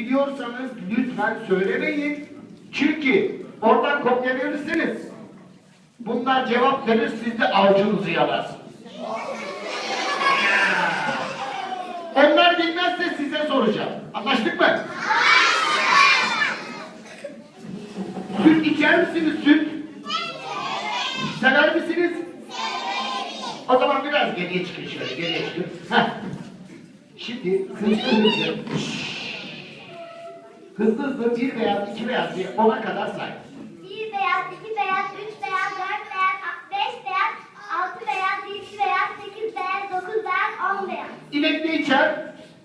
biliyorsanız lütfen söylemeyin. Çünkü oradan kopya verirsiniz. Bunlar cevap verir siz de avcunuzu yalarsınız. Onlar bilmezse size soracağım. Anlaştık mı? Süt içer misiniz süt? Sever misiniz? O zaman biraz geriye çıkın şöyle geriye çıkın. Heh. Şimdi hızlı hızlı hızlı bir veya iki veya diye ona kadar say. Bir beyaz, iki beyaz, üç beyaz, dört beyaz, beş beyaz, altı beyaz, yedi beyaz, sekiz beyaz, dokuz beyaz, on beyaz. İnek ne içer?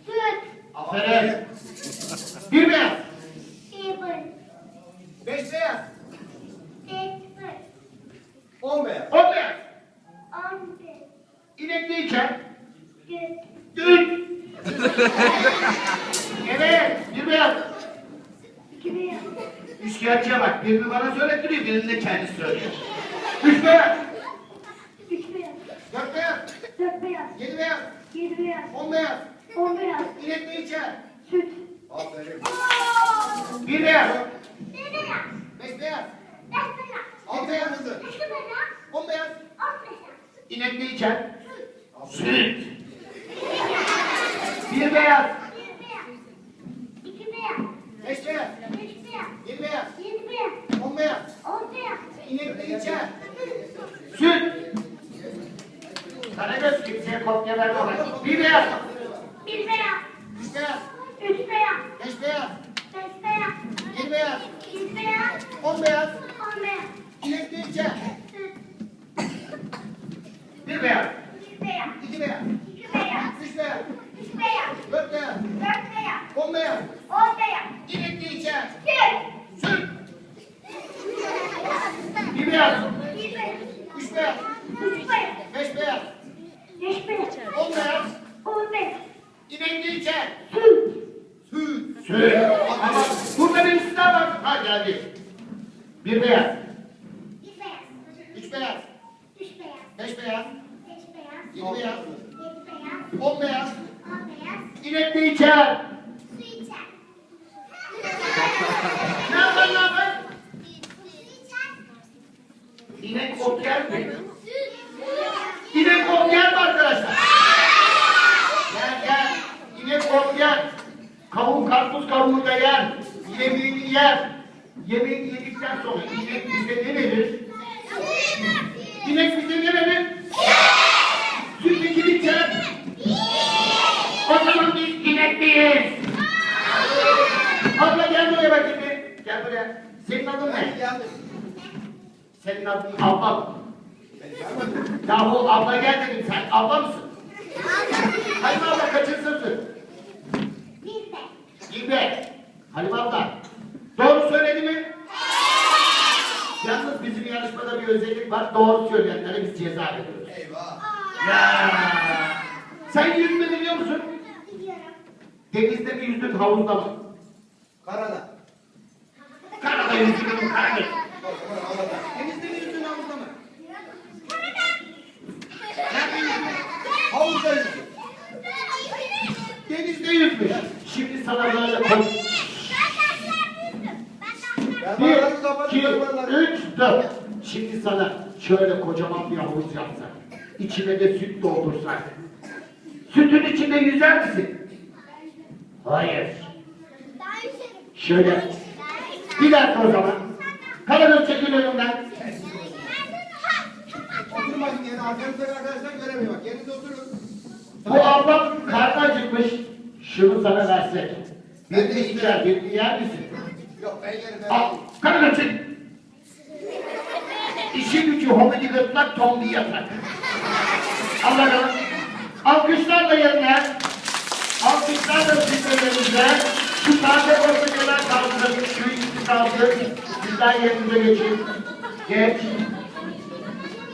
Süt, Aferin. Bir beyaz. sıfır, Beş beyaz. sıfır, On beyaz. On beyaz. on bir, İnek ne içer? süt, Düt. evet. Bir beyaz. iki beyaz, Üçkağıtçıya bak. Birini bana söylettiriyor, birini de kendisi söylüyor. Üç beyaz. üç beyaz, Dört beyaz. dört beyaz, Yedi beyaz. yedi beyaz, On beyaz. on beyaz, İnek ne içer? süt, Aferin. Bir beyaz. bir beyaz, Beş beyaz. beş beyaz, Altı beyaz hızlı. iki beyaz, On beyaz. on beyaz, İnek ne içer? Süt. Beyaz. bir beyaz, iki beyaz, Beş beyaz. üç beyaz, Yedi beyaz. yedi beyaz, On beyaz. on içer? Süt. Karagöz kimseye kopya verme bak. Bir beyaz. bir beyaz, Üç beyaz. üç beyaz, Beş beyaz. beş beyaz, Yedi beyaz. yedi beyaz, On beyaz. on beyaz, içer? süt, Bir beyaz. bir beyaz. iki beyaz, Üç beyaz. üç beyaz, Dört beyaz. dört beyaz, On beyaz. on beyaz, İnek ne içer? süt, Süt. Bir beyaz. bir beyaz, Üç beyaz. üç beyaz, Beş beyaz. beş beyaz, On beyaz. on beyaz, Ne içer? süt, Süt. Süt. Ama burada birisi daha var. Ha geldi. Bir beyaz. bir beyaz, Üç beyaz. üç beyaz, Beş beyaz. beş beyaz, Yedi beyaz. yedi beyaz, On beyaz. on beyaz, İnek ne içer? su içer. Ne yapar ne yapar? Su içer. İnek ot yer mi? Süt. İnek ot yer mi arkadaşlar? Gel gel. İnek ot yer. Karpuz kavuğu yer. Yemeğini yer. Yemeğini yedikten sonra inek bize ne verir? İnek bize ne verir? Süt için içer. O zaman biz inekliyiz. Abla gel buraya bakayım bir. Gel buraya. Senin adın ne? Senin adın abla mı? Yahu abla gel dedim sen abla mısın? Halime abla kaçıncı sınıfsın? Bir de. Girme. Halime abla. Doğru söyledi mi? Yalnız bizim yarışmada bir özellik var. Doğru söyleyenlere biz ceza veriyoruz. Eyvah. Ya. Sen yüzme biliyor musun? Biliyorum. Denizde mi yüzdün havuzda mı? Karada. Karada yüzdün mü karada? Denizde mi yüzdün havuzda mı? Nerede yüzdün? Havuzda yüzdün. Denizde yüzmüş. Şimdi sana böyle koy. Ben Bir, bağlarını kapattım. İki, üç, dört. Şimdi sana şöyle kocaman bir havuz yapsak. İçine de süt doldursak. Sütün içinde yüzer misin? Hayır. Şöyle. Bir dakika o zaman. Kalanın çekil önümden. Oturun bakayım yerine. Arkanızdaki arkadaşlar göremiyor. Bak yerinize oturun. Bu ablam karnı acıkmış. Şunu sana versek. Birini içer, birini yer misin? Yok ben yerim. Al, karnı çek. İşi gücü homini gırtlak, tombi yatak. Al bakalım. Alkışlarla yerine. Alkışlarla sizlerimize. Şu taze portakallar kaldırın. Şu ikisi kaldı. Sizler yerinize geçin. Geç.